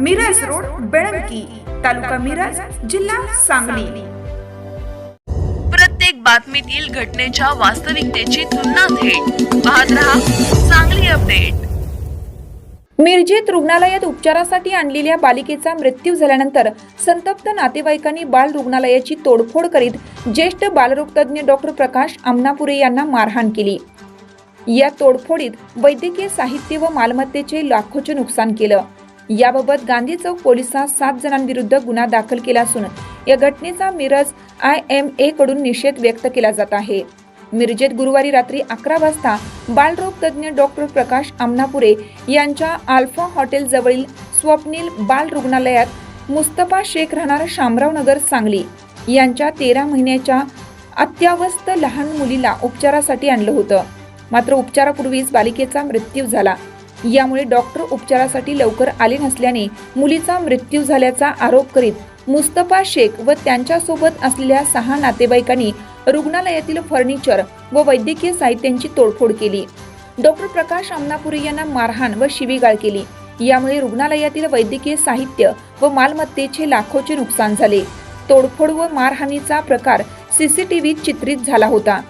Miraj road Belanki तालुका मिरज जिल्हा सांगली. प्रत्येक बातमीतील घटनेच्या वास्तविकतेची तुलना थेट. पाहत रहा चांगली अपडेट. मिरजेत रुग्णालयात उपचारासाठी आणलेल्या बालिकेचा मृत्यू झाल्यानंतर संतप्त नातेवाईकांनी बाल रुग्णालयाची तोडफोड करीत ज्येष्ठ बालरोगतज्ञ डॉक्टर प्रकाश आमनापुरे यांना मारहाण केली. या तोडफोडीत वैद्यकीय साहित्य व मालमत्तेचे लाखोचे नुकसान केलं. याबाबत गांधी चौक पोलिसात सात जणांविरुद्ध गुन्हा दाखल केला असून या घटनेचा मिरज आय एम ए कडून निषेध व्यक्त केला जात आहे. मिरजेत गुरुवारी रात्री अकरा वाजता बालरोग तज्ज्ञ डॉक्टर प्रकाश आमनापुरे यांच्या आल्फा हॉटेल जवळील स्वप्नील बाल रुग्णालयात मुस्तफा शेख राहणार शामराव नगर सांगली यांच्या तेरा महिन्याच्या अत्यावस्थ लहान मुलीला उपचारासाठी आणलं होतं. मात्र उपचारापूर्वीच बालिकेचा मृत्यू झाला. यामुळे डॉक्टर उपचारासाठी लवकर आले नसल्याने मुलीचा मृत्यू झाल्याचा आरोप करीत मुस्तफा शेख व त्यांच्यासोबत असलेल्या सहा नातेवाईकांनी रुग्णालयातील फर्निचर व वैद्यकीय साहित्यांची तोडफोड केली. डॉक्टर प्रकाश अमनापुरी यांना मारहाण व शिवीगाळ केली. यामुळे रुग्णालयातील वैद्यकीय साहित्य व मालमत्तेचे लाखोचे नुकसान झाले. तोडफोड व मारहाणीचा प्रकार सीसीटीव्हीत चित्रित झाला होता.